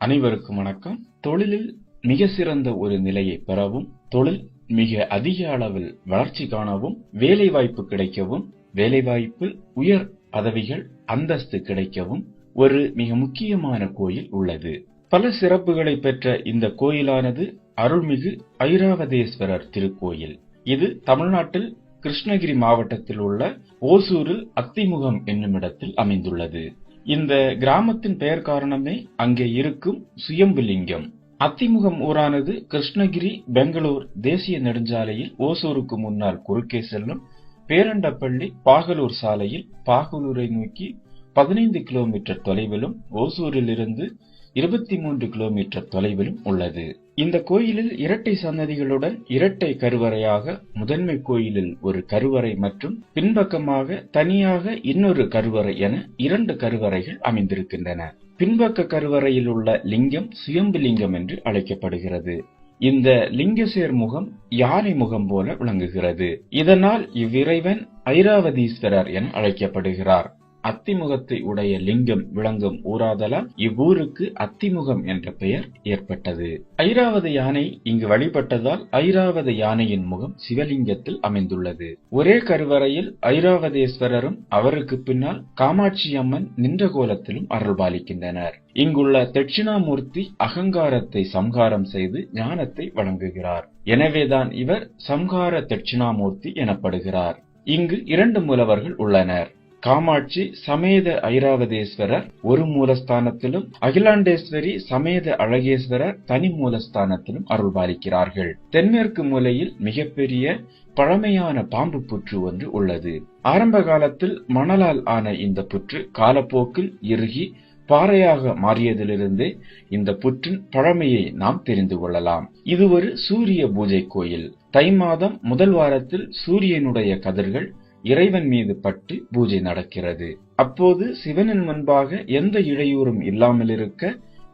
அனைவருக்கும் வணக்கம். தொழிலில் மிக சிறந்த ஒரு நிலையை பெறவும் தொழில் மிக அதிக அளவில் வளர்ச்சி காணவும் வேலைவாய்ப்பு கிடைக்கவும் வேலைவாய்ப்பில் உயர் பதவிகள் அந்தஸ்து கிடைக்கவும் ஒரு மிக முக்கியமான கோயில் உள்ளது. பல சிறப்புகளை பெற்ற இந்த கோயிலானது அருள்மிகு ஐராவதேஸ்வரர் திருக்கோயில். இது தமிழ்நாட்டில் கிருஷ்ணகிரி மாவட்டத்தில் உள்ள ஓசூரில் அத்திமுகம் என்னுமிடத்தில் அமைந்துள்ளது. இந்த கிராமத்தின் பெயர் காரணமே அங்கே இருக்கும் சுயம்புலிங்கம். அத்திமுகம் ஊரானது கிருஷ்ணகிரி பெங்களூர் தேசிய நெடுஞ்சாலையில் ஓசூருக்கு முன்னால் குறுக்கே செல்லும் பேரண்டப்பள்ளி பாகலூர் சாலையில் பாகலூரை நோக்கி பதினைந்து கிலோமீட்டர் தொலைவிலும் ஓசூரில் இருந்து இருபத்தி மூன்று கிலோமீட்டர் தொலைவிலும் உள்ளது. இந்த கோயிலில் இரட்டை சன்னதிகளுடன் இரட்டை கருவறையாக முதன்மை கோயிலில் ஒரு கருவறை மற்றும் பின்பக்கமாக தனியாக இன்னொரு கருவறை என இரண்டு கருவறைகள் அமைந்திருக்கின்றன. பின்பக்க கருவறையில் உள்ள லிங்கம் சுயம்பு லிங்கம் என்று அழைக்கப்படுகிறது. இந்த லிங்கசேர் முகம் யானை முகம் போல விளங்குகிறது. இதனால் இவ்விறைவன் ஐராவதீஸ்வரர் என அழைக்கப்படுகிறார். அத்திமுகத்தை உடைய லிங்கம் விளங்கும் ஊராதலால் இவ்வூருக்கு அத்திமுகம் என்ற பெயர் ஏற்பட்டது. ஐராவத யானை இங்கு வழிபட்டதால் ஐராவத யானையின் முகம் சிவலிங்கத்தில் அமைந்துள்ளது. ஒரே கருவறையில் ஐராவதேஸ்வரரும் அவருக்கு பின்னால் காமாட்சி அம்மன் நின்ற கோலத்திலும் அருள்பாலிக்கின்றனர் இங்குள்ள தட்சிணாமூர்த்தி அகங்காரத்தை சம்ஹாரம் செய்து ஞானத்தை வழங்குகிறார். எனவேதான் இவர் சம்ஹார தட்சிணாமூர்த்தி எனப்படுகிறார். இங்கு இரண்டு மூலவர்கள் உள்ளனர். காமாட்சி சமேத ஐராவதேஸ்வரர் ஒரு மூலஸ்தானத்திலும் அகிலாண்டேஸ்வரி சமேத அழகேஸ்வரர் தனி மூலஸ்தானத்திலும் அருள் பாலிக்கிறார்கள் தென்மேற்கு மூலையில் மிகப்பெரிய பழமையான பாம்பு புற்று ஒன்று உள்ளது. ஆரம்ப காலத்தில் மணலால் ஆன இந்த புற்று காலப்போக்கில் இறுகி பாறையாக மாறியதிலிருந்து இந்த புற்றின் பழமையை நாம் தெரிந்து கொள்ளலாம். இது ஒரு சூரிய பூஜை கோயில். தை மாதம் முதல் வாரத்தில் சூரியனுடைய கதிர்கள் இறைவன் மீது பட்டு பூஜை நடக்கிறது. அப்போது சிவனின் முன்பாக எந்த இடையூறும் இல்லாமல் இருக்க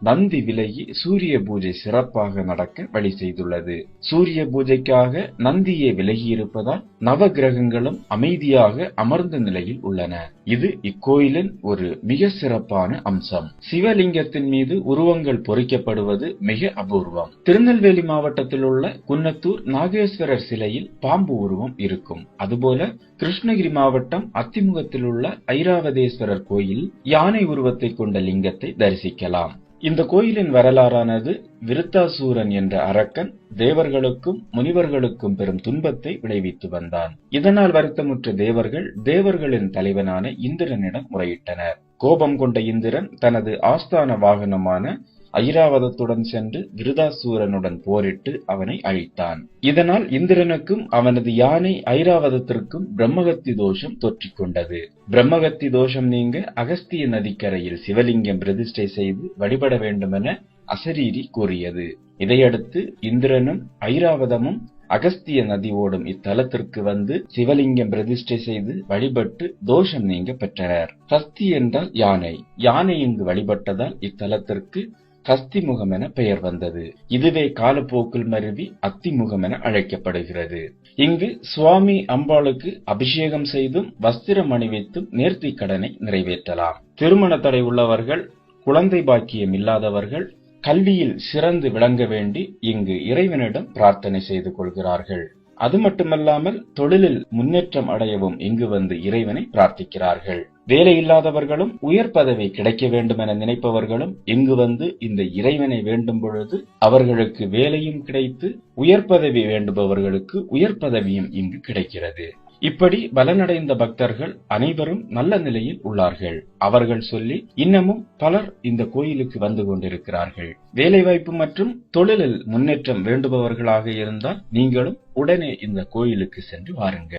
நந்தி விலகி சூரிய பூஜை சிறப்பாக நடக்க வழி செய்துள்ளது. சூரிய பூஜைக்காக நந்தியே விலகி இருப்பதால் நவ கிரகங்களும் அமைதியாக அமர்ந்த நிலையில் உள்ளன. இது இக்கோயிலின் ஒரு மிக சிறப்பான அம்சம். சிவலிங்கத்தின் மீது உருவங்கள் பொறிக்கப்படுவது மிக அபூர்வம். திருநெல்வேலி மாவட்டத்தில் உள்ள குன்னத்தூர் நாகேஸ்வரர் சிலையில் பாம்பு உருவம் இருக்கும். அதுபோல கிருஷ்ணகிரி மாவட்டம் அத்திமுகத்தில் உள்ள ஐராவதேஸ்வரர் கோயில் யானை உருவத்தை கொண்ட லிங்கத்தை தரிசிக்கலாம். இந்த கோயிலின் வரலாறானது விருத்தாசூரன் என்ற அரக்கன் தேவர்களுக்கும் முனிவர்களுக்கும் பெரும் துன்பத்தை விளைவித்து வந்தான். இதனால் வருத்தமுற்ற தேவர்கள் தேவர்களின் தலைவனான இந்திரனிடம் முறையிட்டனர். கோபம் கொண்ட இந்திரன் தனது ஆஸ்தான வாகனமான ஐராவதத்துடன் சென்று விருதாசூரனுடன் போரிட்டு அவனை அழித்தான். இதனால் இந்திரனுக்கும் அவனது யானை ஐராவதத்திற்கும் பிரம்மகத்தி தோஷம் தொற்றிக் கொண்டது. பிரம்மகத்தி தோஷம் நீங்க அகஸ்திய நதிக்கரையில் சிவலிங்கம் பிரதிஷ்டை செய்து வழிபட வேண்டுமென அசரீரி கூறியது. இதையடுத்து இந்திரனும் ஐராவதமும் அகஸ்திய நதி ஓடும் இத்தலத்திற்கு வந்து சிவலிங்கம் பிரதிஷ்டை செய்து வழிபட்டு தோஷம் நீங்க பெற்றனர். சஸ்தி என்றால் யானை. யானை இங்கு வழிபட்டதால் இத்தலத்திற்கு ஹஸ்திமுகம் என பெயர் வந்தது. இதுவே காலப்போக்கில் மருவி அத்திமுகம் என அழைக்கப்படுகிறது. இங்கு சுவாமி அம்பாளுக்கு அபிஷேகம் செய்தும் வஸ்திரம் அணிவித்தும் நேர்த்தி கடனை நிறைவேற்றலாம். திருமண தடை உள்ளவர்கள் குழந்தை பாக்கியம் இல்லாதவர்கள் கல்வியில் சிறந்து விளங்க வேண்டி இங்கு இறைவனிடம் பிரார்த்தனை செய்து கொள்கிறார்கள். அது மட்டுமல்லாமல் தொழிலில் முன்னேற்றம் அடையவும் இங்கு வந்து இறைவனை பிரார்த்திக்கிறார்கள். வேலை இல்லாதவர்களும் உயர் பதவி கிடைக்க வேண்டும் என நினைப்பவர்களும் இங்கு வந்து இந்த இறைவனை வேண்டும் பொழுது அவர்களுக்கு வேலையும் கிடைத்து உயர் பதவி வேண்டுபவர்களுக்கு உயர் பதவியும் இங்கு கிடைக்கிறது. இப்படி பலனடைந்த பக்தர்கள் அனைவரும் நல்ல நிலையில் உள்ளார்கள். அவர்கள் சொல்லி இன்னமும் பலர் இந்த கோயிலுக்கு வந்து கொண்டிருக்கிறார்கள். வேலைவாய்ப்பு மற்றும் தொழிலில் முன்னேற்றம் வேண்டுபவர்களாக இருந்தால் நீங்களும் உடனே இந்த கோயிலுக்கு சென்று வாருங்கள்.